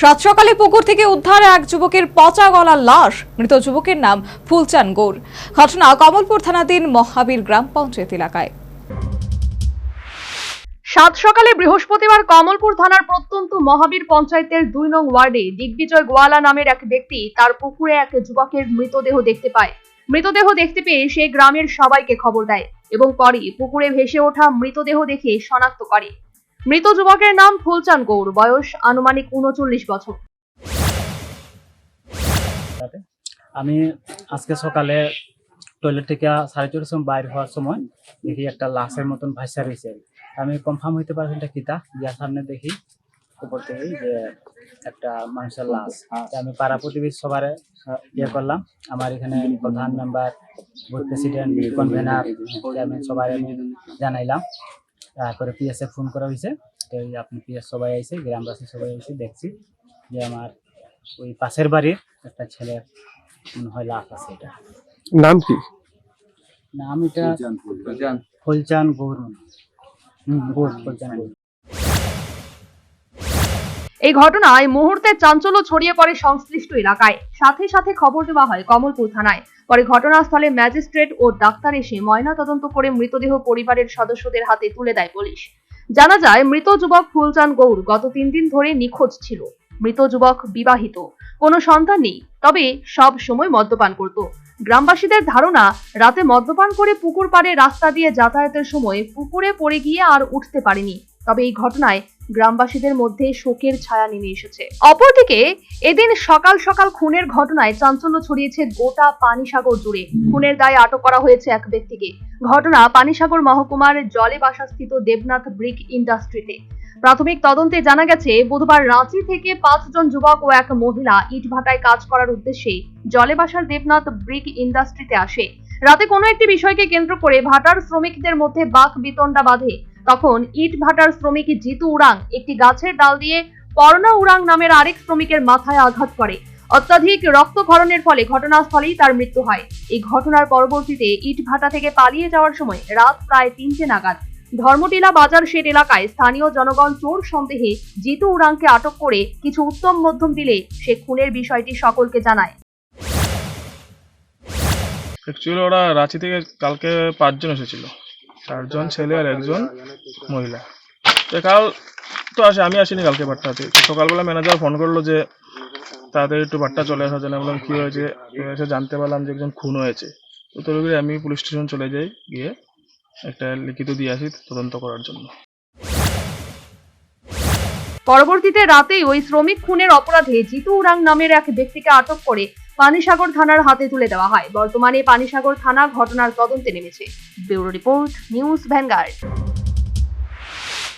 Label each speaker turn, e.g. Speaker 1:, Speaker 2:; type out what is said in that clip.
Speaker 1: সাত সকালে পুকুর থেকে উদ্ধার এক যুবকের পচা গলার লাশ। মৃত যুবকের নাম ফুলচান গৌর। ঘটনা কমলপুর থানাধীন মহাবীর গ্রাম পঞ্চায়েত এলাকায়।
Speaker 2: সাত সকালে বৃহস্পতিবার কমলপুর থানার প্রত্যন্ত মহাবীর পঞ্চায়েতের দুই নং ওয়ার্ডে দিগ্বিজয় গোয়ালা নামের এক ব্যক্তি তার পুকুরে এক যুবকের মৃতদেহ দেখতে পায়। মৃতদেহ দেখতে পেয়ে সে গ্রামের সবাইকে খবর দেয় এবং পরে পুকুরে ভেসে ওঠা মৃতদেহ দেখে শনাক্ত করে। মৃত যুবকের নাম ফুলচান গৌর। বয়স আনুমানিক উনচল্লিশ বছর।
Speaker 3: আমি আজকে সকালে টয়লেট থেকে সাড়ে চারটার সময় বাইর হওয়ার সময় দেখি একটা লাশের মতন ভাষা রয়েছে। আমি কনফার্ম হইতে পারছি এটা কিতা ইয়ার সামনে দেখি উপর থেকে যে একটা মানুষের লাশ। আমি পাড়া প্রতিবেশী সবার ইয়ে করলাম। আমার এখানে প্রধান মেম্বার প্রেসিডেন্ট কনভেনার আমি সবাই আমি জানাইলাম। তারপরে পিএসএ ফোন করা হয়েছে। তো এই আপনি পিএস সবাই আইসে গ্রামবাসী সবাই আইসে দেখছি যে আমার ওই পাশের বাড়ির একটা ছেলের মনে হয় লাশ আছে এটা।
Speaker 4: নাম কি?
Speaker 3: নাম এটা ফুলচান গৌর। হুম গৌর ফুলচান গৌর।
Speaker 2: এই ঘটনায় মুহূর্তে চাঞ্চল্য ছড়িয়ে পড়ে সংশ্লিষ্ট এলাকায়। সাথে সাথে খবর দেওয়া হয় কমলপুর থানায়। পরে ঘটনাস্থলে ম্যাজিস্ট্রেট ও ডাক্তার এসে ময়না তদন্ত করে মৃতদেহ পরিবারের সদস্যদের হাতে তুলে দেয় পুলিশ। জানা যায়, মৃত যুবক ফুলচান গৌর গত তিন দিন ধরে নিখোঁজ ছিল। মৃত যুবক বিবাহিত। কোনো সন্তান নেই, তবে সব সময় মদ্যপান করত। গ্রামবাসীদের ধারণা, রাতে মদ্যপান করে পুকুর পাড়ে রাস্তা দিয়ে যাতায়াতের সময় পুকুরে পড়ে গিয়ে আর উঠতে পারেনি। তবে এই ঘটনায় গ্রামবাসীদের মধ্যে শোকের ছায়া নেমে এসেছে। অপরদিকে, এদিন সকাল সকাল খুনের ঘটনায় চাঞ্চল্য ছড়িয়েছে গোটা পানিসাগর জুড়ে। খুনের দায়ে আটক করা হয়েছে এক ব্যক্তিকে। ঘটনা পানিসাগর মহকুমার জলে বাসাস্থিত দেবনাথ ব্রিক ইন্ডাস্ট্রিতে। প্রাথমিক তদন্তে জানা গেছে, বুধবার রাঁচি থেকে পাঁচজন যুবক ও এক মহিলা ইটভাটায় কাজ করার উদ্দেশ্যে জলে বাসার দেবনাথ ব্রিক ইন্ডাস্ট্রিতে আসে। রাতে কোনো একটি বিষয়কে কেন্দ্র করে ভাটার শ্রমিকদের মধ্যে বাক বিতণ্ডা বাঁধে। তখন ইট ভাটার শ্রমিক জিতু উড়াং একটি গাছের ডাল দিয়ে পর্ণা উড়াং নামের আরেক শ্রমিকের মাথায় আঘাত করে। অত্যাধিক রক্তক্ষরণের ফলে ঘটনাস্থলেই তার মৃত্যু হয়। এই ঘটনার পরবর্তীতে ইট ভাটা থেকে পালিয়ে যাওয়ার সময় রাত প্রায় তিনটে নাগাদ ধর্মটিলা বাজার শেড এলাকায় স্থানীয় জনগণ চোর সন্দেহে জিতু উড়াংকে আটক করে কিছু উত্তম মধ্যম দিলে সে খুনের বিষয়টি সকলকে জানায়।
Speaker 4: অ্যাকচুয়ালি ওরা রাঁচি থেকে কালকে পাঁচজন এসেছিল। চারজন ছেলে আর একজন মহিলা। তো কাল তো আসে আমি আসিনি কালকে বাট্টাতে। তো সকালবেলা ম্যানেজার ফোন করল যে তাড়াতাড়ি একটু বাট্টা চলে আসার জন্য বললাম কী হয়েছে? এসে জানতে পারলাম যে একজন খুন হয়েছে। তো তরুগিরে আমি পুলিশ স্টেশন চলে যাই গিয়ে একটা লিখিত দিয়ে আসি তদন্ত করার জন্য।
Speaker 2: পরবর্তীতে রাতেই ওই শ্রমিক খুনের অপরাধে জিতু উরাং নামের এক ব্যক্তিকে আটক করে পানিসাগর থানার হাতে তুলে দেওয়া হয়। বর্তমানে পানিসাগর থানা ঘটনার তদন্তে নেমেছে। Bureau report, news Vanguard.